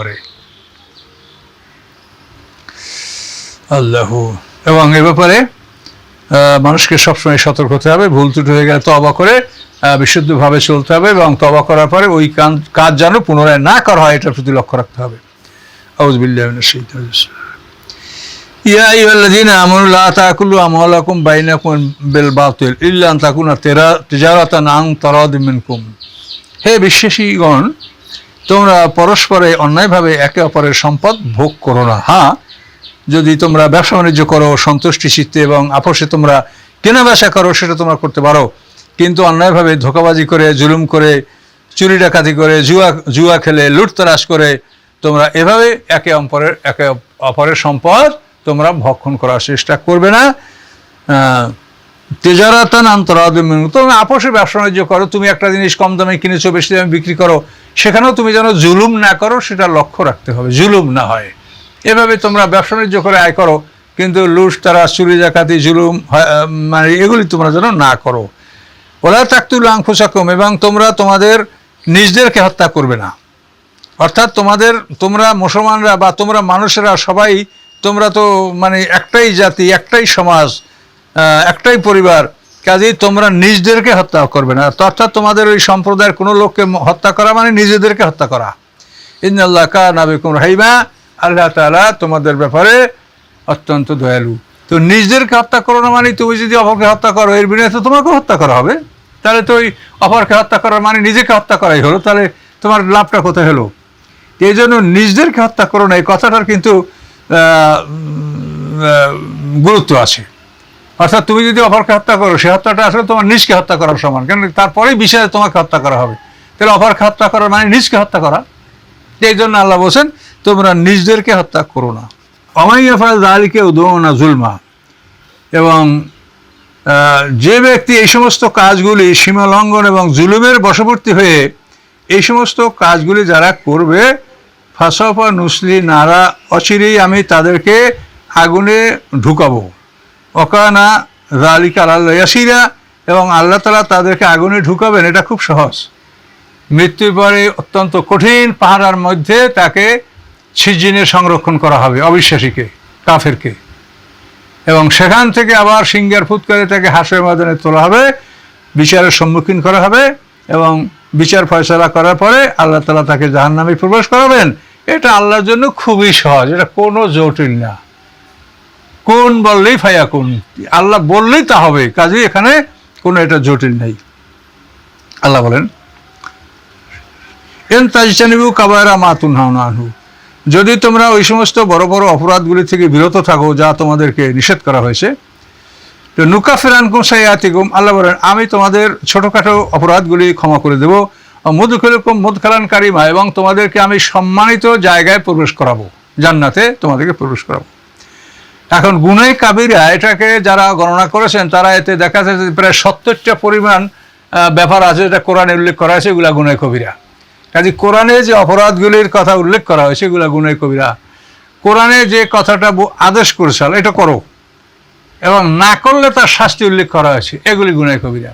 করে। আল্লাহ। এবং এ ব্যাপারে মানুষকে সবসময় সতর্ক হতে হবে, ভুল ত্রুটি হয়ে গেলে তবা করে বিশুদ্ধভাবে চলতে হবে এবং তবা করার পরে ওই কাজ যেন পুনরায় না করা হয়, এটার প্রতি লক্ষ্য রাখতে হবে। ইয়া আইয়ুহাল্লাযীনা আমানু তাকুলু আমওয়ালাকুম বাইনাকুম বিল বাতিল ইল্লা আন তাকুনা তিজারাতান আন তারাদিম মিনকুম। হে বিশ্বাসীগণ তোমরা পরস্পরে অন্যায়ভাবে একে অপরের সম্পদ ভোগ করো না। হ্যাঁ যদি তোমরা ব্যবসা বাণিজ্য করো, সন্তুষ্টি চিত্তে এবং আপোষে তোমরা কেনা বেচা করো, সেটা তোমরা করতে পারো। কিন্তু অন্যায়ভাবে ধোকাবাজি করে, জুলুম করে, চুরি ডাকাতি করে, জুয়া জুয়া খেলে, লুটতরাজ করে, তোমরা এভাবে একে অপরের একে অপরের সম্পদ তোমরা ভক্ষণ করার চেষ্টা করবে না। তেজারাতান আন্তরাদিম তুমি আপোষে ব্যবসা বাণিজ্য করো, তুমি একটা জিনিস কম দামে কিনেছো, বেশি দামে বিক্রি করো, সেখানেও তুমি যেন জুলুম না করো, সেটা লক্ষ্য রাখতে হবে, জুলুম না হয়। এভাবে তোমরা ব্যবসা বাণিজ্য করে আয় করো, কিন্তু লুট তারা চুরি জাকাতি জুলুম মানে এগুলি তোমরা যেন না করো। ওলা তাকতুল আংফুসাকুম এবং তোমরা তোমাদের নিজদেরকে হত্যা করবে না। অর্থাৎ তোমাদের, তোমরা মুসলমানরা বা তোমরা মানুষেরা সবাই, তোমরা তো মানে একটাই জাতি, একটাই সমাজ একটাই পরিবার, কাজেই তোমরা নিজদেরকে হত্যা করবে না। অর্থাৎ তোমাদের ওই সম্প্রদায়ের কোনো লোককে হত্যা করা মানে নিজেদেরকে হত্যা করা। ইন্নাল্লাহ কা নাবিকুম রাহিমা, আল্লাহ তাআলা তোমাদের ব্যাপারে অত্যন্ত দয়ালু। তো নিজদেরকে হত্যা করো না মানে তুমি যদি অপরকে হত্যা করো, এর বিনিময়ে তো তোমাকে হত্যা করা হবে। তাহলে তো ওই অপরকে হত্যা করার মানে নিজেকে হত্যা করাই হলো। তাহলে তোমার লাভটা কোথায় হলো? এই জন্য নিজদেরকে হত্যা করো না, এই কথাটার কিন্তু গুরুত্ব আছে। অর্থাৎ তুমি যদি অপরকে হত্যা করো, সে হত্যাটা আসলে তোমার নিজকে হত্যা করার সমান। কেন তারপরেই বিষয়ে তোমাকে হত্যা করা হবে। তাহলে অপরকে হত্যা করা মানে নিজকে হত্যা করা। এই জন্য আল্লাহ বলছেন, তোমরা নিজদেরকে হত্যা করো না। অমাইয়াফাল দালিকে উদৌনা জুলমা। এবং যে ব্যক্তি এই সমস্ত কাজগুলি সীমা লঙ্ঘন এবং জুলুমের বশবর্তী হয়ে এই সমস্ত কাজগুলি যারা করবে, ফাঁসফা নুসলি, নারা অচিরেই আমি তাদেরকে আগুনে ঢুকাবো। অকানা রালিকা আল্লাহ ইয়াসিরা এবং আল্লাহ তালা তাদেরকে আগুনে ঢুকাবেন, এটা খুব সহজ। মৃত্যুর পরে অত্যন্ত কঠিন পাহাড়ার মধ্যে তাকে সিজিনে সংরক্ষণ করা হবে, অবিশ্বাসীকে, কাফেরকে। এবং সেখান থেকে আবার সিঙ্গার ফুৎকারে তাকে হাসের ময়দানে তোলা হবে, বিচারের সম্মুখীন করা হবে এবং বিচার ফয়সলা করার পরে আল্লাহ তালা তাকে জাহান্নামে প্রবেশ করাবেন। এটা আল্লাহর জন্য খুবই সহজ, এটা কোনো জটিল না। কোন বললেই ফাইয়া কোন? আল্লাহ বললেই তা হবে, কাজেই এখানে কোনো এটা জটিল নেই। আল্লাহ বলেন, এন তাজতানিবু কাবায়রা মাতুন হাওনা আনহু। যদি তোমরা ওই সমস্ত বড় বড় অপরাধগুলি থেকে বিরত থাকো যা তোমাদেরকে নিষেধ করা হয়েছে, তো নুকা ফেরান কুমসাইয়াতিকুম আল্লাহ বলেন, আমি তোমাদের ছোটোখাটো অপরাধগুলি ক্ষমা করে দেবো। মধুকেরকম মধুখালান কারিমা এবং তোমাদেরকে আমি সম্মানিত জায়গায় প্রবেশ করাবো, জান্নাতে তোমাদেরকে প্রবেশ করাবো। এখন গুনাই কাবিরা, এটাকে যারা গণনা করেছেন, তারা এতে দেখা যাচ্ছে যে প্রায় সত্তরটা পরিমাণ ব্যাপার আছে যেটা কোরআনে উল্লেখ করা হয়েছে, এগুলা গুনাই কবিরা। কাজে কোরআনে যে অপরাধগুলির কথা উল্লেখ করা হয়েছে, এগুলা গুনাই কবিরা। কোরআনে যে কথাটা আদেশ করেছিল এটা করো। এবং না করলে তার শাস্তি উল্লেখ করা হয়েছে, এগুলি গুনাই কবিরা।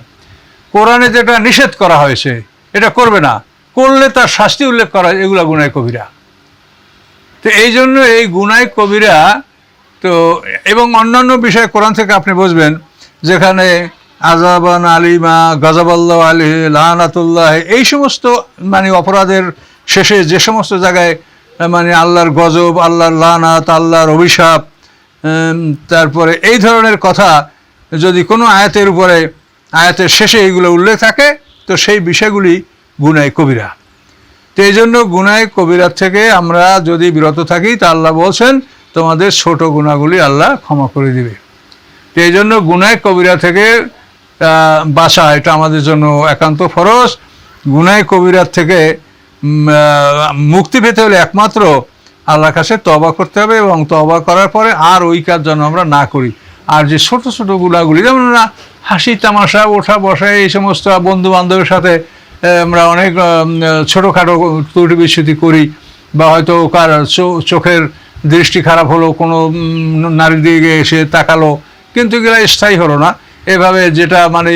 কোরআনে যেটা নিষেধ করা হয়েছে, এটা করবে না। করলে তার শাস্তি উল্লেখ করা এগুলা গুনাই কবিরা। তো এই জন্য এই গুনাই কবিরা তো, এবং অন্যান্য বিষয়ে কোরআন থেকে আপনি বুঝবেন, যেখানে আজাবান আলিমা গজাবাল্লাহ আলী লাহানাতুল্লাহ এই সমস্ত মানে অপরাধের শেষে যে সমস্ত জায়গায় মানে আল্লাহর গজব, আল্লাহর লানাত, আল্লাহর অভিশাপ তারপরে এই ধরনের কথা যদি কোনো আয়াতের উপরে, আয়াতের শেষে এইগুলো উল্লেখ থাকে, তো সেই বিষয়গুলি গুনাই কবিরা। তো এই জন্য গুনায় কবিরার থেকে আমরা যদি বিরত থাকি, তা আল্লাহ বলছেন তোমাদের ছোট গুণাগুলি আল্লাহ ক্ষমা করে দিবে। তো এই জন্য গুনায় কবিরা থেকে বাঁচা এটা আমাদের জন্য একান্ত ফরজ। গুনায় কবিরার থেকে মুক্তি পেতে হলে একমাত্র আল্লাহর কাছে তবা করতে হবে এবং তবা করার পরে আর ওই কাজ যেন আমরা না করি। আর যে ছোট ছোট গুলাগুলি যেমন না, হাসি, তামাশা, ওঠা, বসা, এই সমস্ত বন্ধু বান্ধবের সাথে আমরা অনেক ছোটোখাটো ত্রুটি বিচ্ছুতি করি বা হয়তো কার চোখের দৃষ্টি খারাপ হলো, কোনো নারীর দিকে এসে তাকালো, কিন্তু এগুলো স্থায়ী হলো না। এভাবে যেটা মানে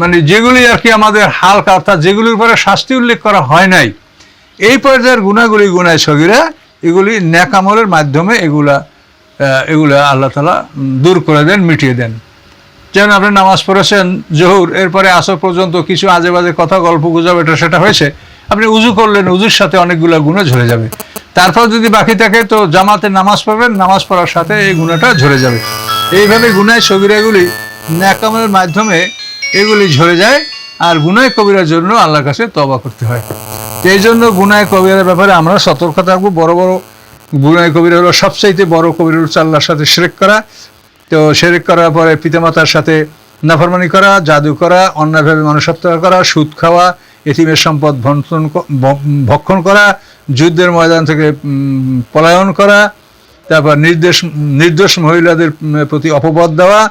মানে যেগুলি আর কি আমাদের হালকা, অর্থাৎ যেগুলির উপরে শাস্তি উল্লেখ করা হয় নাই, এই পর্যায়ের গুণাগুলি গুনায় সগিরা, এগুলি ন্যাকামলের মাধ্যমে এগুলা এগুলো এগুলা আল্লাহ তালা দূর করে দেন, মিটিয়ে দেন। যেমন আপনি নামাজ পড়েছেন, জহুর, এরপরে আসর পর্যন্ত কিছু আজে বাজে কথা, গল্প, গুজব, এটা, সেটা হয়েছে। আপনি উজু করলেন, উজুর সাথে অনেকগুলো গুণা ঝরে যাবে। তারপর যদি বাকি থাকে, তো জামাতে নামাজ পড়বেন, নামাজ পড়ার সাথে এই গুণাটা ঝরে যাবে। এইভাবে গুনায় সগিরাগুলি ন্যাকামের মাধ্যমে এগুলি ঝরে যায়, আর গুনায় কবিরার জন্য আল্লাহর কাছে তবা করতে হয়। এই জন্য গুনায় কবিরার ব্যাপারে আমরা সতর্ক থাকব। বড় বড় গুনায় কবিরা হলো সবচাইতে বড় কবিরা হচ্ছে আল্লাহর সাথে শিরেক করা। তো শিরেক করার পরে পিতামাতার সাথে নাফরমানি করা, জাদু করা, অন্যায়ভাবে মানুষ হত্যা করা, সুদ খাওয়া এতিমের সম্পদ ভক্ষণ ক- ভ- ভক্ষণ করা, যুদ্ধের ময়দান থেকে পলায়ন করা, তারপর নির্দেশ নির্দোষ মহিলাদের প্রতি অপবাদ দেওয়া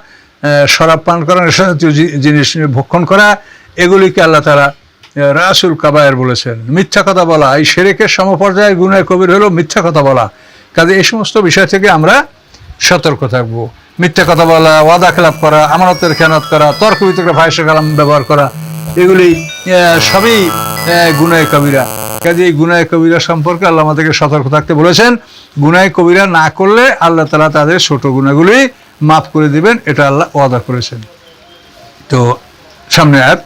শরাব পান করা নেশা জাতীয় জিনিস ভক্ষণ করা, এগুলিকে আল্লাহ তারা রাসুল কাবায়ের বলেছেন। মিথ্যা কথা বলা, এই সেরেকের সমপর্যায়ের গুণায় কবির হলো মিথ্যা কথা বলা। কাজে এই সমস্ত বিষয় থেকে আমরা সতর্ক থাকব। মিথ্যা কথা বলা, ওয়াদা খেলাপ করা, আমানতের খেয়ানত করা, তর্ক বিতর্কে ভাইসা কালাম ব্যবহার করা এগুলি সবই গুনায় কবিরা। কাজে এই গুনায় কবিরা সম্পর্কে আল্লাহ আমাদেরকে সতর্ক থাকতে বলেছেন। গুনায় কবিরা না করলে আল্লাহ তালা তাদের ছোট গুণাগুলি মাফ করে দিবেন, এটা আল্লাহ ওয়াদা করেছেন। তো, সামনে আয়াত,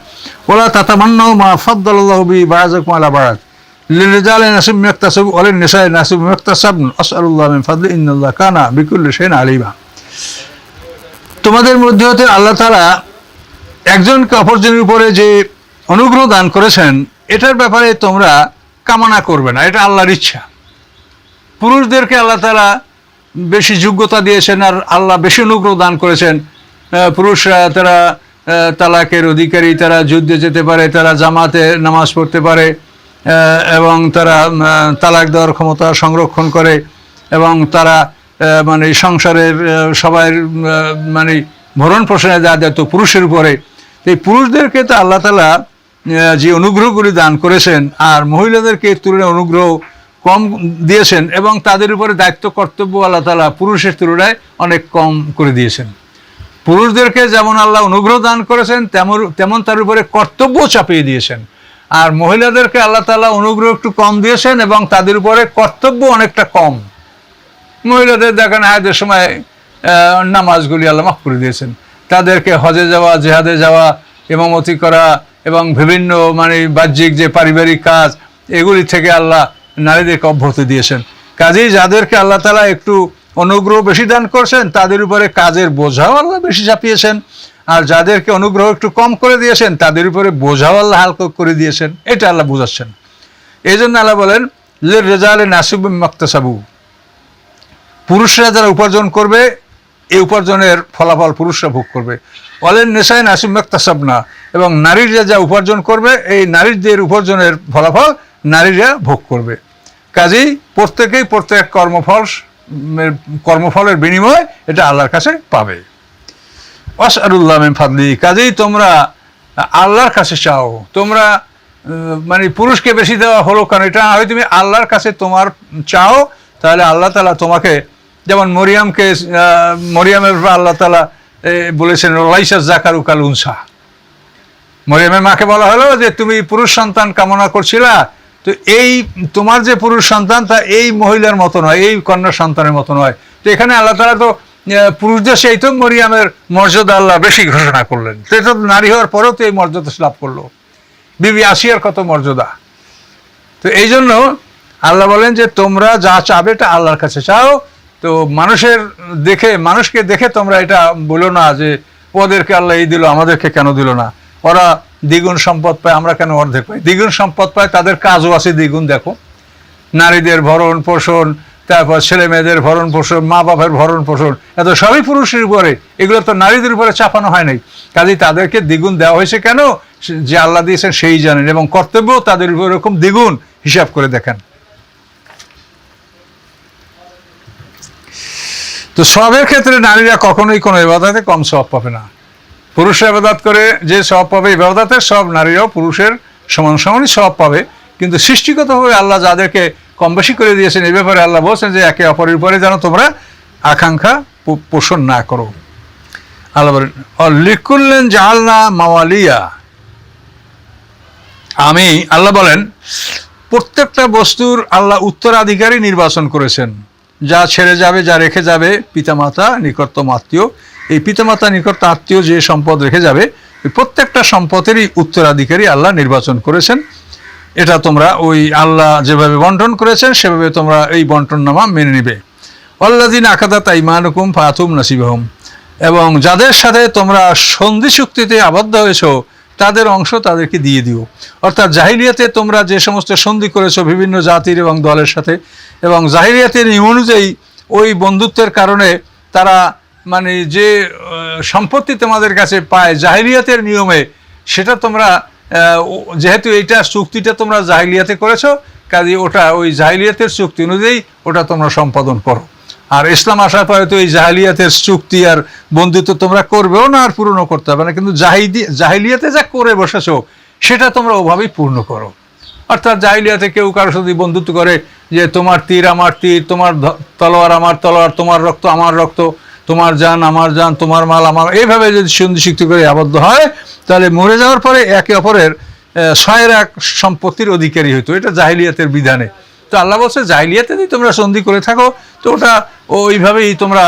ওলা তাতামান্নাও মা ফাদ্দাল্লাহ বি বারাজাকুম আলা বারাজ তোমাদের মধ্যে হতে আল্লাহ তাআলা একজনকে অপরজনের উপরে যে অনুগ্রহ দান করেছেন এটার ব্যাপারে তোমরা কামনা করবে না এটা আল্লাহর ইচ্ছা। পুরুষদেরকে আল্লাহ তারা বেশি যোগ্যতা দিয়েছেন আর আল্লাহ বেশি অনুগ্রহ দান করেছেন। পুরুষরা তারা তালাকের অধিকারী তারা যুদ্ধে যেতে পারে তারা জামাতে নামাজ পড়তে পারে এবং তারা তালাক দেওয়ার ক্ষমতা সংরক্ষণ করে এবং তারা মানে সংসারের আহ, মানে ভরণ পোষণে দেওয়া দায়িত্ব পুরুষের উপরে এই পুরুষদেরকে তো আল্লাহ তালা যে অনুগ্রহগুলি দান করেছেন আর মহিলাদেরকে তুলনায় অনুগ্রহ কম দিয়েছেন এবং তাদের উপরে দায়িত্ব, কর্তব্য আল্লাহ তালা পুরুষের তুলনায় অনেক কম করে দিয়েছেন। পুরুষদেরকে যেমন আল্লাহ অনুগ্রহ দান করেছেন, তেমন তেমন তার উপরে কর্তব্য চাপিয়ে দিয়েছেন। আর মহিলাদেরকে আল্লাহ তালা অনুগ্রহ একটু কম দিয়েছেন এবং তাদের উপরে কর্তব্য অনেকটা কম। মহিলাদের দেখেন হায়াতের সময় নামাজগুলি আল্লাহ মাফ করে দিয়েছেন। তাদেরকে হজে যাওয়া, জেহাদে যাওয়া ইমামতি করা, এবং বিভিন্ন মানে বাহ্যিক যে পারিবারিক কাজ, এগুলি থেকে আল্লাহ নারীদেরকে অব্যাহতি দিয়েছেন। কাজেই যাদেরকে আল্লাহ তালা একটু অনুগ্রহ বেশি দান করছেন, তাদের উপরে কাজের বোঝাও আল্লাহ বেশি চাপিয়েছেন। আর যাদেরকে অনুগ্রহ একটু কম করে দিয়েছেন, তাদের উপরে বোঝাও আল্লাহ হালকা করে দিয়েছেন। এটা আল্লাহ বোঝাচ্ছেন। এই জন্য আল্লাহ বলেন যে রেজালে নাসিব পুরুষরা যারা উপার্জন করবে এই উপার্জনের ফলাফল পুরুষরা ভোগ করবে। অলেন নেশায় নাসিম মেক্তাসাব না এবং নারীরা যা উপার্জন করবে, এই নারীদের উপার্জনের ফলাফল নারীরা ভোগ করবে। কাজেই প্রত্যেকেই প্রত্যেক কর্মফল কর্মফলের বিনিময় এটা আল্লাহর কাছে পাবে। অসারুল্লাহ ফাদলি, কাজেই তোমরা আল্লাহর কাছে চাও। তোমরা মানে পুরুষকে বেশি দেওয়া হলো, কারণ এটা হয় তুমি আল্লাহর কাছে তোমার চাও, তাহলে আল্লাহ তালা তোমাকে যেমন মরিয়ামকে মরিয়ামের আল্লাহ তালা বলেছেন লাইসা জাকার উকাল উনসা মরিয়ামের মাকে বলা হলো যে, তুমি পুরুষ সন্তান কামনা করছিলা, তো এই তোমার যে পুরুষ সন্তান, তা এই মহিলার মতো নয়, এই কন্যা সন্তানের মতো নয়। তো এখানে আল্লাহ তালা তো পুরুষদের সেই তো মরিয়ামের মর্যাদা আল্লাহ বেশি ঘোষণা করলেন। তো এটা নারী হওয়ার পরেও তো এই মর্যাদা লাভ করল। বিবি আসিয়ার কত মর্যাদা। তো এই জন্য আল্লাহ বলেন যে, তোমরা যা চাবে, এটা আল্লাহর কাছে চাও তো মানুষের দেখে, মানুষকে দেখে তোমরা এটা বলো না যে ওদেরকে আল্লাহ এই দিল, আমাদেরকে কেন দিল না। ওরা দ্বিগুণ সম্পদ পায়, আমরা কেন অর্ধেক পাই? দ্বিগুণ সম্পদ পায়, তাদের কাজও আছে দ্বিগুণ, দেখো। নারীদের ভরণ পোষণ, তারপর ছেলে মেয়েদের ভরণ পোষণ, মা বাবার ভরণ পোষণ, এত সবই পুরুষের উপরে। এগুলো তো নারীদের উপরে চাপানো হয় নাই। কাজেই তাদেরকে দ্বিগুণ দেওয়া হয়েছে কেন? যে আল্লাহ দিয়েছেন সেই জানেন, এবং কর্তব্য তাদের উপর এরকম দ্বিগুণ হিসাব করে দেখেন। তো সবের ক্ষেত্রে নারীরা কখনোই কোনো এবাদাতে কম সব পাবে না। পুরুষরা এবাদাত করে যে সব পাবে ইবাদতে সব নারীরাও পুরুষের সমান সমানই সব পাবে। কিন্তু সৃষ্টিগতভাবে আল্লাহ যাদেরকে কম বেশি করে দিয়েছেন এই ব্যাপারে আল্লাহ বলছেন যে একে অপরের উপরে যেন তোমরা আকাঙ্ক্ষা পোষণ না করো। আল্লাহ বলেন লিকুল্লেন জাহালনা মাওয়ালিয়া। আমি, আল্লাহ বলেন, প্রত্যেকটা বস্তুর আল্লাহ উত্তরাধিকারী নির্বাচন করেছেন। যা ছেড়ে যাবে, যা রেখে যাবে, পিতামাতা, নিকটতম আত্মীয়। এই পিতামাতা নিকট আত্মীয় যে সম্পদ রেখে যাবে প্রত্যেকটা সম্পদেরই উত্তরাধিকারী আল্লাহ নির্বাচন করেছেন। এটা তোমরা ওই আল্লাহ যেভাবে বন্টন করেছেন, সেভাবে তোমরা এই বন্টন নামা মেনে নিবে। অল্লাদিন আকাদা তাইমানুকুম ফাতুম নাসিবহম। এবং যাদের সাথে তোমরা সন্ধি চুক্তিতে আবদ্ধ হয়েছো তাদের অংশ তাদেরকে দিয়ে দিও। অর্থাৎ জাহিলিয়াতে তোমরা যে সমস্ত সন্ধি করেছ বিভিন্ন জাতির এবং দলের সাথে, এবং জাহিলিয়াতের নিয়ম অনুযায়ী ওই বন্ধুত্বের কারণে তারা মানে যে সম্পত্তি তোমাদের কাছে পায় জাহিলিয়াতের নিয়মে, সেটা তোমরা যেহেতু এইটা চুক্তিটা তোমরা জাহিলিয়াতে করেছ, কাজে ওটা ওই জাহিলিয়াতের চুক্তি অনুযায়ী ওটা তোমরা সম্পাদন করো। আর ইসলাম আসার পরে তো এই জাহিলিয়াতের চুক্তি আর বন্ধুত্ব তোমরা করবেও না আর পূর্ণ করতে হবে না, কিন্তু জাহিদি, জাহিলিয়াতে যা করে বসেছো, সেটা তোমরা ওভাবেই পূর্ণ করো। অর্থাৎ জাহিলিয়াতে কেউ কারোর সাথে বন্ধুত্ব করে যে তোমার তীর আমার তীর, তোমার তলোয়ার আমার তলোয়ার, তোমার রক্ত আমার রক্ত, তোমার যান আমার যান, তোমার মাল আমার, এইভাবে যদি সন্ধি চুক্তি করে আবদ্ধ হয়, তাহলে মরে যাওয়ার পরে একে অপরের ছয়ের এক সম্পত্তির অধিকারী হইতো। এটা জাহিলিয়াতের বিধানে। তো আল্লাহ বলছে, জাহিলিয়াতে যদি তোমরা সন্ধি করে থাকো, তো ওটা ওইভাবেই তোমরা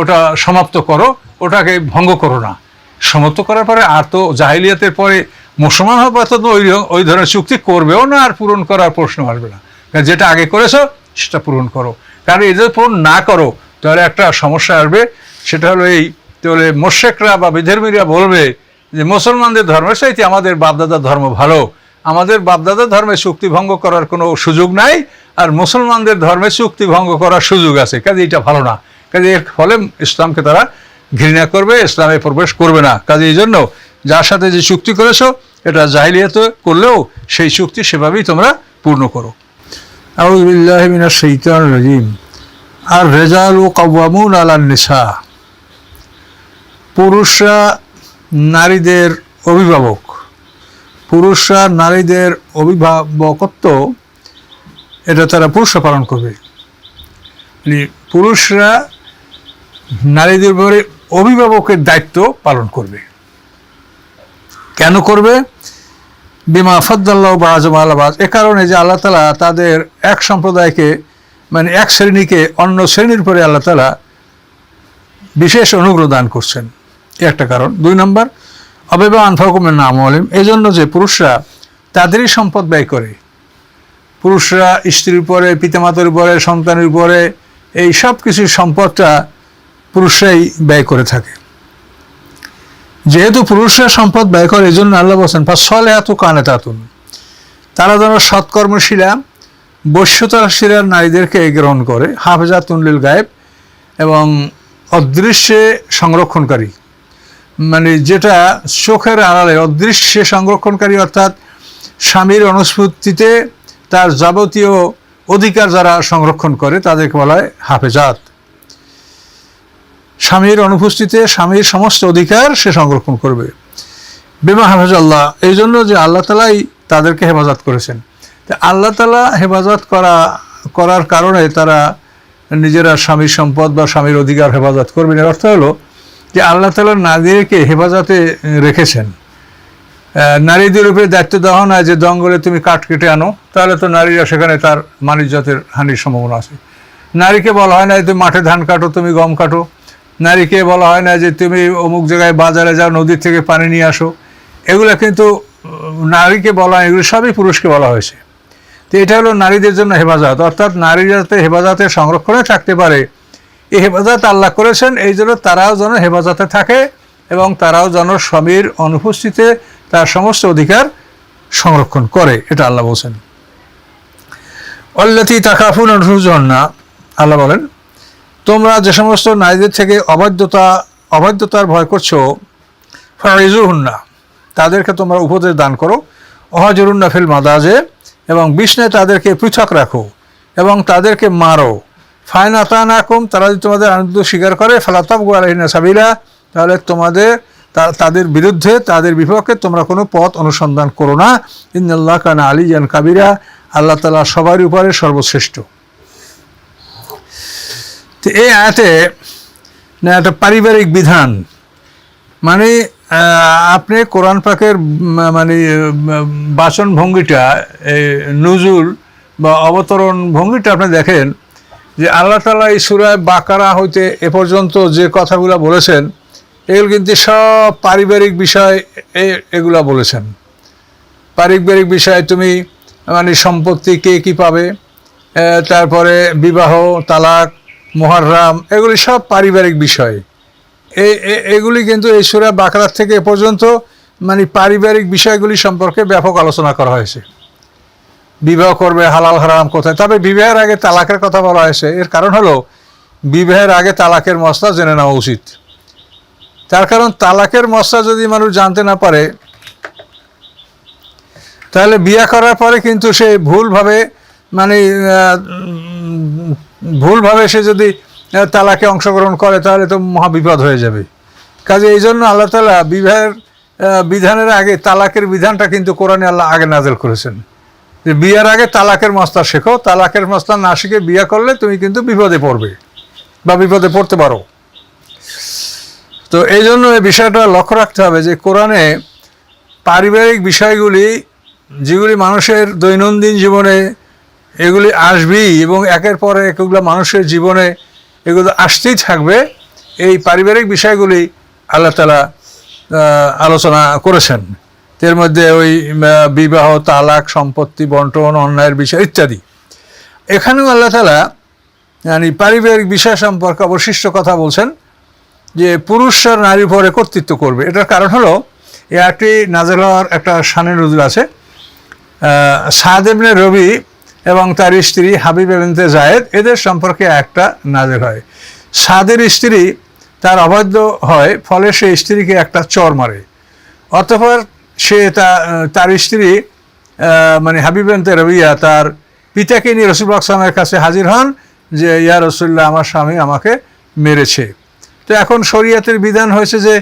ওটা সমাপ্ত করো, ওটাকে ভঙ্গ করো না। সমাপ্ত করার পরে আর তো জাহিলিয়াতের পরে মুসলমান হওয়ার তো ওই ওই ধরনের চুক্তি করবেও না, আর পূরণ করার প্রশ্ন আসবে না। যেটা আগে করেছ, সেটা পূরণ করো। কারণ এদের পূরণ না করো, তাহলে একটা সমস্যা আসবে। সেটা হলো এই, তাহলে মোশেকরা বা বিধর্মীরা বলবে যে, মুসলমানদের ধর্মের চাইতে আমাদের বাপদাদার ধর্ম ভালো। আমাদের বাপদাদার ধর্মে চুক্তি ভঙ্গ করার কোনো সুযোগ নাই, আর মুসলমানদের ধর্মে চুক্তি ভঙ্গ করার সুযোগ আছে। কাজে এটা ভালো না। কাজে এর ফলে ইসলামকে তারা ঘৃণা করবে, ইসলামে প্রবেশ করবে না। কাজে এই জন্য যার সাথে যে চুক্তি করেছ, এটা জাহিলিয়াতে করলেও সেই চুক্তি সেভাবেই তোমরা পূর্ণ করো। রাজিম। আর রেজাল ও কাওয়ামুন আলান নিসা। পুরুষরা নারীদের অভিভাবক। পুরুষরা নারীদের অভিভাবকত্ব, এটা তারা পুরুষরা পালন করবে। মানে পুরুষরা নারীদের উপরে অভিভাবকের দায়িত্ব পালন করবে। কেন করবে? বিমা ফদ্দাল্লাহ বাজম আল্লাবাজ এ কারণে যে আল্লাহ তালা তাদের এক সম্প্রদায়কে মানে এক শ্রেণীকে অন্য শ্রেণির পরে আল্লাহ তালা বিশেষ অনুগ্রহ দান করছেন। একটা কারণ। দুই নম্বর অবিবাহ আনফাকুমের নাম আলিম এই জন্য যে পুরুষরা তাদেরই সম্পদ ব্যয় করে। পুরুষরা স্ত্রীর উপরে, পিতামাতার উপরে, সন্তানের উপরে, এই সব কিছুর সম্পদটা পুরুষরাই ব্যয় করে থাকে। যেহেতু পুরুষরা সম্পদ ব্যয় করে, এই জন্য আল্লাহ বলছেন বা সলে এত কানে তাতুন তারা যেন সৎকর্মশীলা বৈশ্যতাশীলা নারীদেরকে গ্রহণ করে। হাফেজা তুনলিল গায়েব এবং অদৃশ্যে সংরক্ষণকারী। মানে যেটা চোখের আড়ালে, অদৃশ্যে সংরক্ষণকারী অর্থাৎ স্বামীর অনুস্ফূর্তিতে তার যাবতীয় অধিকার যারা সংরক্ষণ করে, তাদেরকে বলা হয় হাফেজাত। স্বামীর অনুপস্থিতিতে স্বামীর সমস্ত অধিকার সে সংরক্ষণ করবে। বিমা হাফেজ আল্লাহ এই জন্য যে আল্লাহ তালাই তাদেরকে হেফাজত করেছেন। তা আল্লাহ তালা হেফাজত করা, করার কারণে তারা নিজেরা স্বামীর সম্পদ বা স্বামীর অধিকার হেফাজত করবেন। এর অর্থ হলো যে আল্লাহ তালা নারীদেরকে হেফাজতে রেখেছেন। নারীদের উপরে দায়িত্ব দেওয়া হয় যে জঙ্গলে তুমি কাঠ কেটে আনো, তাহলে তো নারীরা সেখানে তার মানিজ্যতের হানির সম্ভাবনা আছে। নারীকে বলা হয় না যে তুমি মাঠে ধান কাটো, তুমি গম কাটো। নারীকে বলা হয় না যে তুমি অমুক জায়গায় বাজারে যাও, নদীর থেকে পানি নিয়ে আসো। এগুলো কিন্তু নারীকে বলা হয়, এগুলো সবই পুরুষকে বলা হয়েছে। তো এটা হলো নারীদের জন্য হেফাজত। অর্থাৎ নারীরা যাতে হেফাজতে, সংরক্ষণে থাকতে পারে এই হেফাজত আল্লাহ করেছেন, এই জন্য তারাও যেন হেফাজতে থাকে এবং তারাও যেন স্বামীর অনুপস্থিতিতে তার সমস্ত অধিকার সংরক্ষণ করে, এটা আল্লাহ বলছেন। অল্লাতি তাকাফুন না আল্লাহ বলেন, তোমরা যে সমস্ত নারীদের থেকে অবাধ্যতা, অবাধ্যতার ভয় করছ, ফাইজুহুন্না, তাদেরকে তোমরা উপদেশ দান করো অহাজরুন্না ফিল মাদাজে, এবং বিষ্ণে তাদেরকে পৃথক রাখো, এবং তাদেরকে মারো। ফাইন আতানাকুম, তারা যদি তোমাদের আনন্দ স্বীকার করে ফালাতাব আলহিনা সাবিলা, তাহলে তোমাদের তাদের বিরুদ্ধে, তাদের বিপক্ষে তোমরা কোনো পথ অনুসন্ধান করো না। ইন্দাল্লাহ কানা আলী জান কাবিরা, আল্লাহ তালা সবার উপরে সর্বশ্রেষ্ঠ। তো এই আয়াতে, না একটা পারিবারিক বিধান। মানে আপনি কোরআন পাকের মানে বাচন ভঙ্গিটা নজুল বা অবতরণ ভঙ্গিটা আপনি দেখেন যে আল্লাহ তালা এই সুরায় বাকারা হইতে এ পর্যন্ত যে কথাগুলো বলেছেন, এগুলো কিন্তু সব পারিবারিক বিষয় এগুলা বলেছেন। পারিবারিক বিষয়ে তুমি মানে সম্পত্তি কে কী পাবে তারপরে বিবাহ, তালাক, মোহাররাম, এগুলি সব পারিবারিক বিষয়। এ- এ- এগুলি কিন্তু এই সুরা বাকরার থেকে এ পর্যন্ত মানে পারিবারিক বিষয়গুলি সম্পর্কে ব্যাপক আলোচনা করা হয়েছে। বিবাহ করবে, হালাল, হারাম কোথায়? তবে বিবাহের আগে তালাকের কথা বলা হয়েছে। এর কারণ হলো, বিবাহের আগে তালাকের মশলা জেনে নেওয়া উচিত। তার কারণ, তালাকের মশলা যদি মানুষ জানতে না পারে, তাহলে বিয়ে করার পরে কিন্তু সে ভুলভাবে মানে ভুলভাবে সে যদি তালাকে অংশগ্রহণ করে, তাহলে তো মহাবিপদ হয়ে যাবে। কাজে এই জন্য আল্লাহ তালা বিবাহের বিধানের আগে তালাকের বিধানটা কিন্তু কোরআনে আল্লাহ আগে নাজেল করেছেন। যে বিয়ের আগে তালাকের মস্তা শেখো, তালাকের মস্তা না শিখে বিয়ে করলে তুমি কিন্তু বিপদে পড়বে বা বিপদে পড়তে পারো। তো এই জন্য এই বিষয়টা লক্ষ্য রাখতে হবে যে কোরআনে পারিবারিক বিষয়গুলি, যেগুলি মানুষের দৈনন্দিন জীবনে এগুলি আসবেই এবং একের পর এগুলো মানুষের জীবনে এগুলো আসতেই থাকবে, এই পারিবারিক বিষয়গুলি আল্লাহ তালা আলোচনা করেছেন। এর মধ্যে ওই বিবাহ তালাক সম্পত্তি বন্টন অন্যায়ের বিষয় ইত্যাদি। এখানেও আল্লাহ তালা মানে পারিবারিক বিষয় সম্পর্কে অবশিষ্ট কথা বলছেন যে পুরুষরা নারীর উপরে কর্তৃত্ব করবে। এটার কারণ হলো এ একটি নাজেল হওয়ার একটা শানের নজর আছে। আহ, সাদ রবি এবং তার স্ত্রী হাবিব এবেনতে জায়েদ এদের সম্পর্কে একটা নাজেল হয়। সাদের স্ত্রী তার অবাধ্য হয় ফলে সে স্ত্রীকে একটা চর মারে। অতঃপর সে তার স্ত্রী মানে হাবিবেন্তে রবিয়া তার পিতাকে নিয়ে রসুল আকসামের কাছে হাজির হন যে, ইয়া রসুল্লাহ আমার স্বামী আমাকে মেরেছে। তো এখন শরীয়তের বিধান হয়েছে যে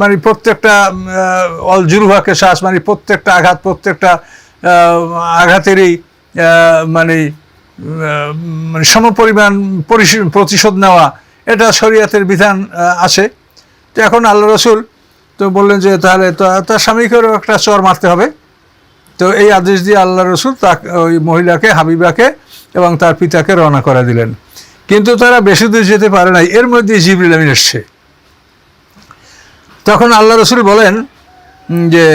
মানে প্রত্যেকটা অল জুরুভাকে শ্বাস মানে প্রত্যেকটা আঘাত, প্রত্যেকটা আঘাতেরই মানে মানে সমপরিমাণ প্রতিশোধ নেওয়া, এটা শরীয়তের বিধান আছে। তো এখন আল্লাহ রসুল তো বললেন যে তাহলে তো, তার স্বামীকেও একটা চর মারতে হবে। তো এই আদেশ দিয়ে আল্লাহ রসুল তাকে, ওই মহিলাকে, হাবিবাকে এবং তার পিতাকে রওনা করে দিলেন। কিন্তু তারা বেশি দূর যেতে পারে নাই। এর মধ্যে জিবরিল আমিন এসছে। তখন আল্লাহ রসুল বলেন যে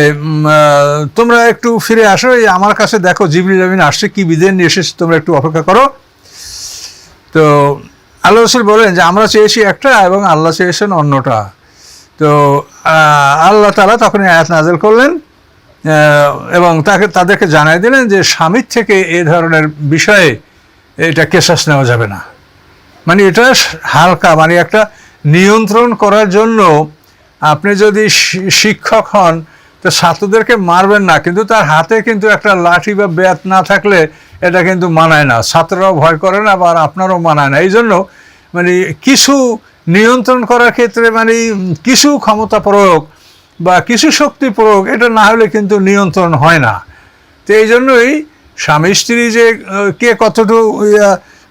তোমরা একটু ফিরে আসো, এই আমার কাছে দেখো জিবরিল আমিন আসছে, কি বিধান নিয়ে এসেছে, তোমরা একটু অপেক্ষা করো। তো আল্লাহ রসুল বলেন যে, আমরা চেয়েছি একটা এবং আল্লাহ চেয়েছেন অন্যটা। তো আল্লাহ তালা তখন আয়াত নাজেল করলেন এবং তাকে, তাদেরকে জানাই দিলেন যে স্বামীর থেকে এ ধরনের বিষয়ে এটা কেসাস নেওয়া যাবে না। মানে এটা হালকা মানে একটা নিয়ন্ত্রণ করার জন্য আপনি যদি শিক্ষক হন, তো ছাত্রদেরকে মারবেন না, কিন্তু তার হাতে কিন্তু একটা লাঠি বা ব্যাত না থাকলে এটা কিন্তু মানায় না। ছাত্ররাও ভয় করে না বা আপনারও মানায় না। এই জন্য মানে কিছু নিয়ন্ত্রণ করার ক্ষেত্রে মানে কিছু ক্ষমতা প্রয়োগ বা কিছু শক্তি প্রয়োগ, এটা না হলে কিন্তু নিয়ন্ত্রণ হয় না। তো এই জন্যই স্বামী স্ত্রী যে কে কতটুকু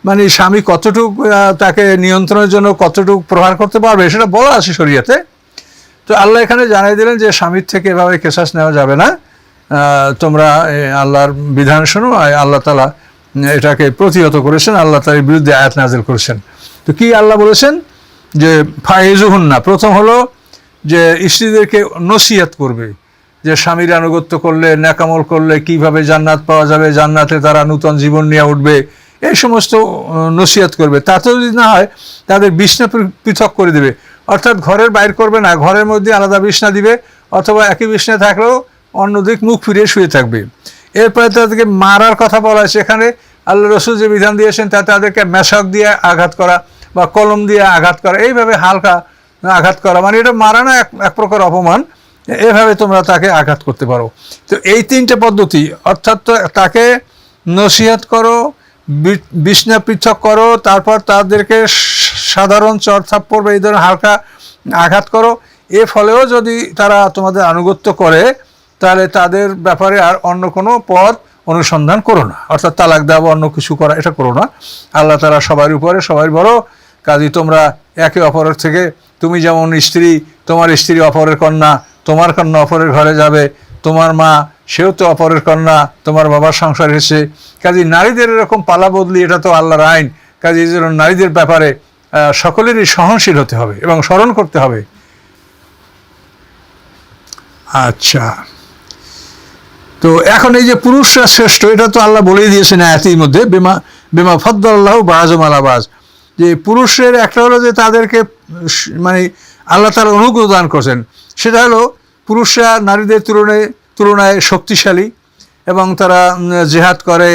মানে স্বামী কতটুকু তাকে নিয়ন্ত্রণের জন্য কতটুকু প্রহার করতে পারবে সেটা বলা আছে শরীয়তে। তো আল্লাহ এখানে জানাই দিলেন যে স্বামীর থেকে এভাবে কেশাস নেওয়া যাবে না। তোমরা আল্লাহর বিধান শোনো আল্লাহ তালা এটাকে প্রতিহত করেছেন, আল্লাহ তার বিরুদ্ধে আয়াত নাজিল করেছেন। তো কি আল্লাহ বলেছেন? যে ফাইজুহুন না প্রথম হলো যে স্ত্রীদেরকে নসিহত করবে, যে স্বামীর আনুগত্য করলে, ন্যাকামল করলে কীভাবে জান্নাত পাওয়া যাবে, জান্নাতে তারা নূতন জীবন নিয়ে উঠবে, এই সমস্ত নসিহত করবে। তাতে যদি না হয়, তাদের বিছনা পৃথক করে দেবে। অর্থাৎ ঘরের বাইর করবে না, ঘরের মধ্যে আলাদা বিছনা দিবে, অথবা একই বিছনা থাকলেও অন্য দিক মুখ ফিরিয়ে শুয়ে থাকবে। এরপরে তাদেরকে মারার কথা বলা হয় সেখানে আল্লাহ রসুল যে বিধান দিয়েছেন তা তাদেরকে মেশক দিয়ে আঘাত করা বা কলম দিয়ে আঘাত করা, এইভাবে হালকা আঘাত করা মানে এটা মারা না এক এক প্রকার অপমান, এভাবে তোমরা তাকে আঘাত করতে পারো। তো এই তিনটে পদ্ধতি, অর্থাৎ তাকে নসিহত করো বিছনা পৃথক করো, তারপর তাদেরকে সাধারণ চর থাপ্পড় বা এই ধরনের হালকা আঘাত করো। এ ফলেও যদি তারা তোমাদের আনুগত্য করে, তাহলে তাদের ব্যাপারে আর অন্য কোনো পথ অনুসন্ধান করো না। অর্থাৎ তালাক দেওয়া অন্য কিছু করা, এটা করো না। আল্লাহ তারা সবার উপরে সবাই বড়। কাজী, তোমরা একে অপরের থেকে, তুমি যেমন স্ত্রী, তোমার স্ত্রী অপরের কন্যা, তোমার কন্যা অপরের ঘরে যাবে, তোমার মা, সেও তো অপরের কন্যা, তোমার বাবার সংসার এসে কাজে, নারীদের এরকম পালা বদলি, এটা তো আল্লাহর আইন। কাজে, এই জন্য নারীদের ব্যাপারে সকলেরই সহনশীল হতে হবে এবং স্মরণ করতে হবে। আচ্ছা। তো এখন এই যে পুরুষরা শ্রেষ্ঠ, এটা তো আল্লাহ বলেই দিয়েছেন এতই মধ্যে, বেমা বেমা ফদ্দাল্লাহ বাজম আলাবাজ যে পুরুষের একটা হলো যে তাদেরকে মানে আল্লাহ তার অনুগ্রহ দান করছেন। সেটা হলো পুরুষরা নারীদের তুলনায় তুলনায় শক্তিশালী এবং তারা জেহাদ করে,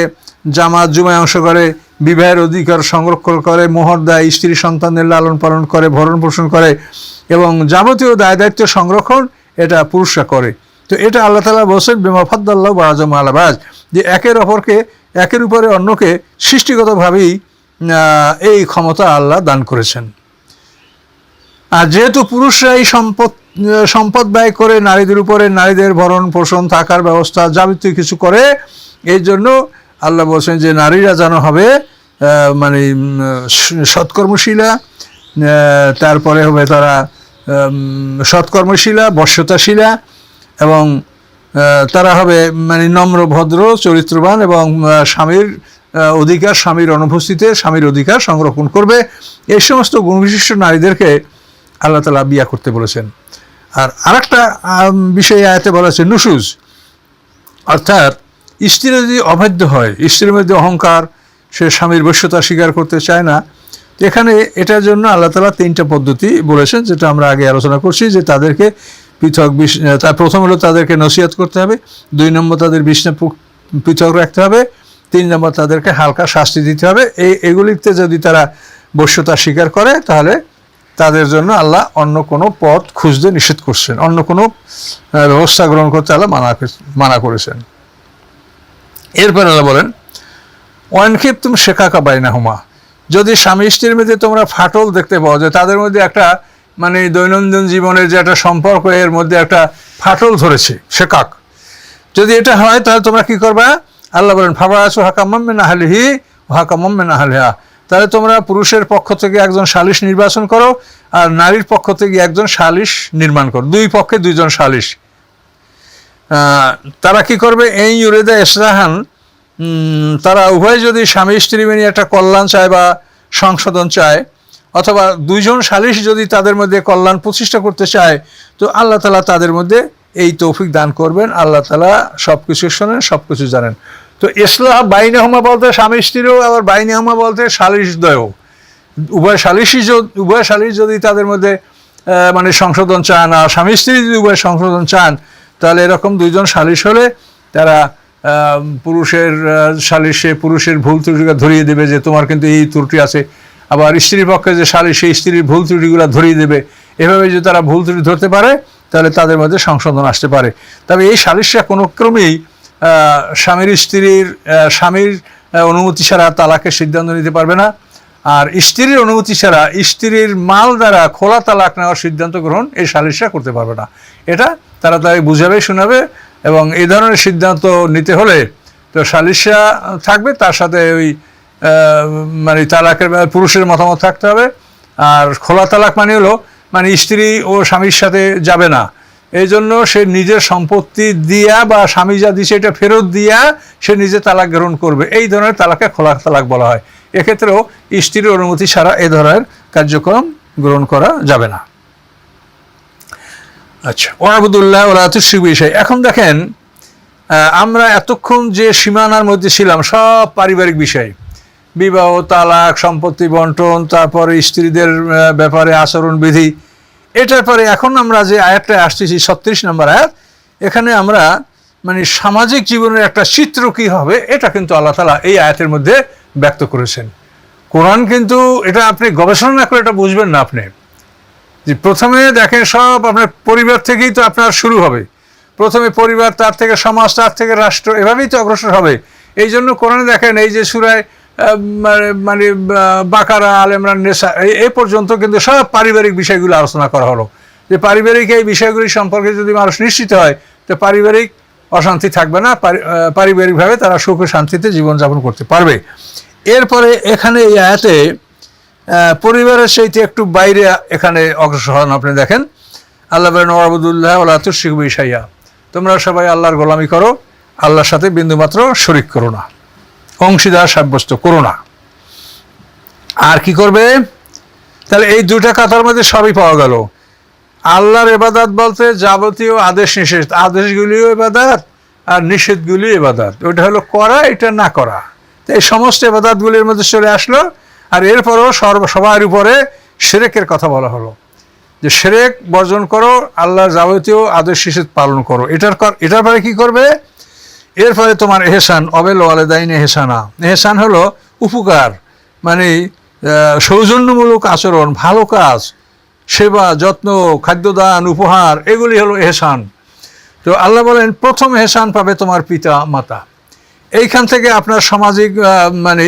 জামাত জুমায় অংশ করে, বিবাহের অধিকার সংরক্ষণ করে, মোহর দেয়, স্ত্রী সন্তানদের লালন পালন করে, ভরণ পোষণ করে এবং যাবতীয় দায় দায়িত্ব সংরক্ষণ এটা পুরুষরা করে। তো এটা আল্লাহ তালা বলছেন বেমাফাদ্দাল্লাহ বাজম আলাবাজ যে একের অপরকে, একের উপরে অন্যকে সৃষ্টিগতভাবেই এই ক্ষমতা আল্লাহ দান করেছেন। আর যেহেতু পুরুষরা এই সম্পদ সম্পদ ব্যয় করে, নারীদের উপরে নারীদের ভরণ পোষণ, থাকার ব্যবস্থা যাবতীয় কিছু করে, এই জন্য আল্লাহ বলছেন যে নারীরা যেন হবে মানে সৎকর্মশীলা তারপরে হবে তারা সৎকর্মশীলা বশ্যতাশীলা এবং তারা হবে মানে নম্র, ভদ্র, চরিত্রবান এবং স্বামীর অধিকার স্বামীর অনুপস্থিতিতে স্বামীর অধিকার সংরক্ষণ করবে। এই সমস্ত গুণবিশিষ্ট নারীদেরকে আল্লাহ তালা বিয়া করতে বলেছেন। আর আরেকটা বিষয়ে আয়াতে বলা আছে, নুসুজ। অর্থাৎ স্ত্রী যদি অবাধ্য হয়, স্ত্রীর মধ্যে অহংকার, সে স্বামীর বশ্যতা স্বীকার করতে চায় না এখানে এটার জন্য আল্লাহ তালা তিনটা পদ্ধতি বলেছেন, যেটা আমরা আগে আলোচনা করছি, যে তাদেরকে পৃথক বিষ প্রথম হলো তাদেরকে নসিহত করতে হবে, দুই নম্বর তাদের বিষ্ণা পৃথক রাখতে হবে তিন নম্বর তাদেরকে হালকা শাস্তি দিতে হবে। এই, এগুলিতে যদি তারা বশ্যতা স্বীকার করে, তাহলে তাদের জন্য আল্লাহ অন্য কোনো পথ খুঁজতে নিষেধ করছেন। অন্য কোনো ব্যবস্থা গ্রহণ করতে আল্লাহ মানা মানা করেছেন। এরপর আল্লাহ বলেন ওয়ানক্ষিপ তুমি শেখাকা বাইনা হুমা যদি স্বামী স্ত্রীর মধ্যে তোমরা ফাটল দেখতে পাও যে তাদের মধ্যে একটা মানে দৈনন্দিন জীবনের যে একটা সম্পর্ক, এর মধ্যে একটা ফাটল ধরেছে, শেখাক। যদি এটা হয়, তাহলে তোমরা কি করবা? আল্লাহ বলেন ফাবা আছো হাকাম্মে না হালিহি হাকাম্মে না হালিহা তাহলে তোমরা পুরুষের পক্ষ থেকে একজন সালিশ নির্বাচন করো আর নারীর পক্ষ থেকে একজন সালিশ নির্মাণ করো। দুই পক্ষে দুইজন সালিশ। তারা কি করবে? এই ইউরেদা ইসরাহান। উম, তারা উভয় যদি স্বামী স্ত্রী মিলিয়ে একটা কল্যাণ চায় বা সংশোধন চায় অথবা দুইজন সালিশ যদি তাদের মধ্যে কল্যাণ প্রতিষ্ঠা করতে চায় তো আল্লাহ তালা তাদের মধ্যে এই তৌফিক দান করবেন। আল্লাহ তালা সব কিছু শোনেন সব কিছু জানেন। তো ইসলাহ বাইনে হমা বলতে স্বামী স্ত্রীও আবার বাইনে হমা বলতে সালিশদ্বয়ও উভয় সালিশই যদি উভয় সালিশ যদি তাদের মধ্যে মানে সংশোধন চান আর স্বামী স্ত্রী যদি উভয় সংশোধন চান, তাহলে এরকম দুইজন সালিশ হলে তারা পুরুষের সালিশে পুরুষের ভুল ত্রুটিকে ধরিয়ে দেবে যে তোমার কিন্তু এই ত্রুটি আছে। আবার স্ত্রীর পক্ষে যে সালিশ, সেই স্ত্রীর ভুল ত্রুটিগুলো ধরিয়ে দেবে। এভাবে যদি তারা ভুল ত্রুটি ধরতে পারে, তাহলে তাদের মধ্যে সংশোধন আসতে পারে। তবে এই সালিশটা কোনো ক্রমেই স্বামীর স্ত্রীর স্বামীর অনুমতি ছাড়া তালাকের সিদ্ধান্ত নিতে পারবে না। আর স্ত্রীর অনুমতি ছাড়া স্ত্রীর মাল দ্বারা খোলা তালাক নেওয়ার সিদ্ধান্ত গ্রহণ এই সালিশরা করতে পারবে না। এটা তারা তাই বুঝাবে, শোনাবে এবং এই ধরনের সিদ্ধান্ত নিতে হলে তো সালিশা থাকবে, তার সাথে ওই মানে তালাকের পুরুষের মতামত থাকতে হবে। আর খোলা তালাক মানে হলো মানে স্ত্রী ও স্বামীর সাথে যাবে না। এই জন্য সে নিজের সম্পত্তি দিয়া বা স্বামী যা দিছে এটা ফেরত দিয়া সে নিজে তালাক গ্রহণ করবে। এই ধরনের তালাকে খোলা তালাক বলা হয়। এক্ষেত্রেও স্ত্রীর অনুমতি ছাড়া এ ধরনের কার্যক্রম গ্রহণ করা যাবে না। আচ্ছা ওয়াবুদুল্লাহ ওলাতুশিক বিষয় এখন দেখেন আমরা এতক্ষণ যে সীমানার মধ্যে ছিলাম, সব পারিবারিক বিষয়। বিবাহ, তালাক, সম্পত্তি বন্টন, তারপরে স্ত্রীদের ব্যাপারে আচরণবিধি এটার পরে এখন আমরা যে আয়াতটায় আসতেছি ছত্রিশ নম্বর আয়াত, এখানে আমরা মানে সামাজিক জীবনের একটা চিত্র কি হবে, এটা কিন্তু আল্লাহ তালা এই আয়াতের মধ্যে ব্যক্ত করেছেন। কোরআন কিন্তু এটা আপনি গবেষণা না করে এটা বুঝবেন না আপনি। যে প্রথমে দেখেন সব আপনার পরিবার থেকেই তো আপনার শুরু হবে। প্রথমে পরিবার, তার থেকে সমাজ, তার থেকে রাষ্ট্র, এভাবেই তো অগ্রসর হবে। এই জন্য কোরআনে দেখেন এই যে সুরায় মানে- মানে বাকারা আল ইমরান নেশা এই এই পর্যন্ত কিন্তু সব পারিবারিক বিষয়গুলো আলোচনা করা হলো। যে পারিবারিক এই বিষয়গুলি সম্পর্কে যদি মানুষ নিশ্চিত হয়, তো পারিবারিক অশান্তি থাকবে না পারিবারিকভাবে তারা সুখ শান্তিতে জীবনযাপন করতে পারবে। এরপরে এখানে এই আয়াতে পরিবারের সেইতে একটু বাইরে এখানে অগ্রসর হন, আপনি দেখেন। আল্লাহ নবাবুদুল্লাহ ওলা তুশিক বিষাইয়া তোমরা সবাই আল্লাহর গোলামি করো, আল্লাহর সাথে বিন্দুমাত্র শরিক করো না। অংশীদার সাব্যস্ত করো না। আর কি করবে? তাহলে এই দুটা কথার মধ্যে সবই পাওয়া গেল। আল্লাহর এবাদাত বলতে যাবতীয় আদেশ নিষেধ। আদেশগুলিও এবাদাত আর নিষেধগুলিও এবাদাত ওটা হলো করা, এটা না করা। তো এই সমস্ত এবাদাতগুলির মধ্যে চলে আসলো আর এরপরও সর্ব সবার উপরে সেরেকের কথা বলা হলো। যে সেরেক বর্জন করো, আল্লাহর যাবতীয় আদেশ নিষেধ পালন করো। এটার এটার পরে কি করবে? এরপরে তোমার এহসান, অবেল ওয়ালেদাইন এহসানা। এহসান হলো উপকার মানে সৌজন্যমূলক আচরণ, ভালো কাজ, সেবা, যত্ন, খাদ্যদান, উপহার, এগুলি হলো এহসান। তো আল্লাহ বলেন, প্রথম এহসান পাবে তোমার পিতা, মাতা। এইখান থেকে আপনার সামাজিক মানে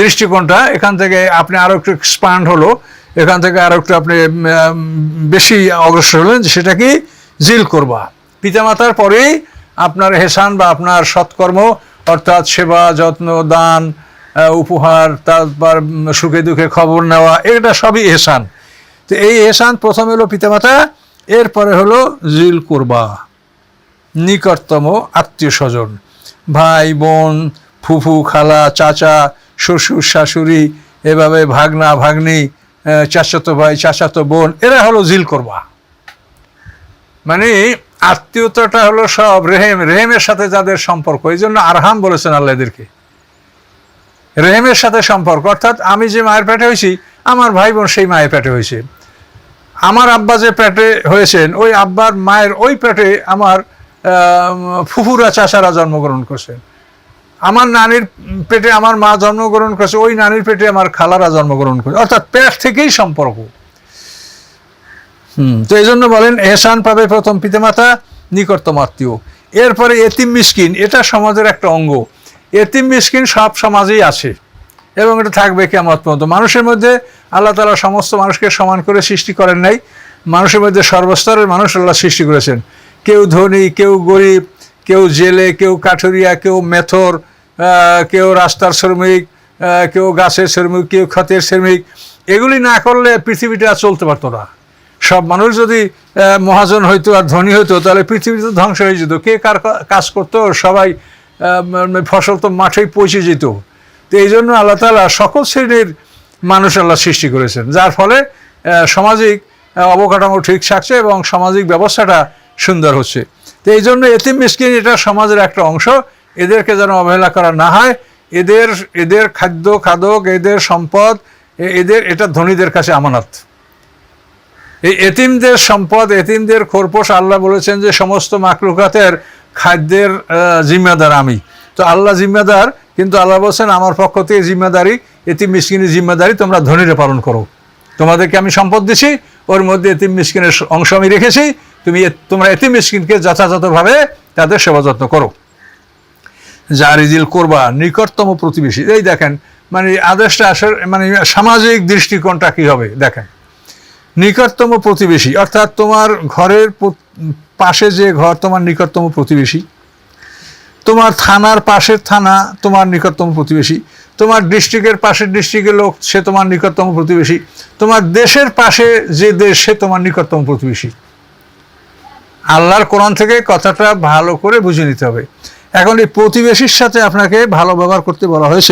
দৃষ্টিকোণটা, এখান থেকে আপনি আরও একটু এক্সপান্ড হলো। এখান থেকে আরও একটু আপনি বেশি অগ্রসর হলেন, সেটা কি? জিল করবা। পিতামাতার পরেই আপনার হেসান বা আপনার সৎকর্ম, অর্থাৎ সেবা, যত্ন, দান উপহার, তারপর সুখে দুঃখে খবর নেওয়া এটা সবই এহসান তো এই এহসান প্রথম হলো পিতামাতা, এরপরে হলো জিল করবা নিকটতম আত্মীয় স্বজন। ভাই, বোন, ফুফু, খালা, চাচা, শ্বশুর, শাশুড়ি, এভাবে ভাগনা, ভাগ্নি চাচাতো ভাই, চাচাতো বোন, এরা হলো জিল করবা মানে আত্মীয়তাটা হলো সব রেহেম, রেহেমের সাথে যাদের সম্পর্ক, এই জন্য আরহাম বলেছেন আল্লাহ এদেরকে। রেহেমের সাথে সম্পর্ক, অর্থাৎ আমি যে মায়ের পেটে হয়েছি, আমার ভাই বোন সেই মায়ের পেটে হয়েছে। আমার আব্বা যে পেটে হয়েছেন, ওই আব্বার মায়ের ওই পেটে আমার ফুফুরা, চাচারা জন্মগ্রহণ করছেন। আমার নানির পেটে আমার মা জন্মগ্রহণ করেছে, ওই নানির পেটে আমার খালারা জন্মগ্রহণ করছে। অর্থাৎ পেট থেকেই সম্পর্ক। তো এই জন্য বলেন, এহসান পাবে প্রথম পিতামাতা, নিকটতম আত্মীয়। এরপরে এতিম মিসকিন, এটা সমাজের একটা অঙ্গ। এতিম মিসকিন সব সমাজেই আছে এবং এটা থাকবে কেমন পর্যন্ত। মানুষের মধ্যে আল্লাহ তালা সমস্ত মানুষকে সমান করে সৃষ্টি করেন নাই। মানুষের মধ্যে সর্বস্তরের মানুষ আল্লাহ সৃষ্টি করেছেন। কেউ ধনী, কেউ গরিব, কেউ জেলে, কেউ কাঠুরিয়া, কেউ মেথর কেউ রাস্তার শ্রমিক কেউ গাছের শ্রমিক, কেউ ক্ষতের শ্রমিক। এগুলি না করলে পৃথিবীটা চলতে পারতো না। সব মানুষ যদি মহাজন হইতো আর ধনী হইতো, তাহলে পৃথিবী তো ধ্বংস হয়ে যেত। কে কার কাজ করতো? সবাই ফসল তো মাঠেই পৌঁছে যেত। তো এই জন্য আল্লাহ তালা সকল শ্রেণির মানুষ আল্লাহ সৃষ্টি করেছেন। যার ফলে সামাজিক অবকাঠামো ঠিক থাকছে এবং সামাজিক ব্যবস্থাটা সুন্দর হচ্ছে। তো এই জন্য এতিম মিসকিন এটা সমাজের একটা অংশ। এদেরকে যেন অবহেলা করা না হয়। এদের এদের খাদ্য খাদক, এদের সম্পদ এদের, এটা ধনীদের কাছে আমানত। এই এতিমদের সম্পদ, এতিমদের খোরপোশ আল্লাহ বলেছেন যে সমস্ত মাকলুকাতের খাদ্যের জিম্মাদার আমি। তো আল্লাহ জিম্মাদার, কিন্তু আল্লাহ বলছেন, আমার পক্ষ থেকে জিম্মাদারি, এতিম মিসকিনের জিম্মাদারি তোমরা ধনীরে পালন করো। তোমাদেরকে আমি সম্পদ দিছি, ওর মধ্যে এতিম মিসকিনের অংশ আমি রেখেছি। তুমি তোমরা এতিম মিসকিনকে যথাযথভাবে তাদের সেবা যত্ন করো। জারিজিল করবা, নিকটতম প্রতিবেশী। এই দেখেন মানে আদেশটা আসার মানে সামাজিক দৃষ্টিকোণটা কী হবে? দেখেন। নিকটতম প্রতিবেশী, অর্থাৎ তোমার ঘরের পাশে যে ঘর তোমার নিকটতম প্রতিবেশী, তোমার থানার পাশের থানা তোমার নিকটতম প্রতিবেশী, তোমার ডিস্ট্রিক্টের পাশের ডিস্ট্রিক্টের লোক সে তোমার নিকটতম প্রতিবেশী, তোমার দেশের পাশে যে দেশ সে তোমার নিকটতম প্রতিবেশী। আল্লাহর কোরআন থেকে কথাটা ভালো করে বুঝে নিতে হবে। এখন এই প্রতিবেশীর সাথে আপনাকে ভালো ব্যবহার করতে বলা হয়েছে।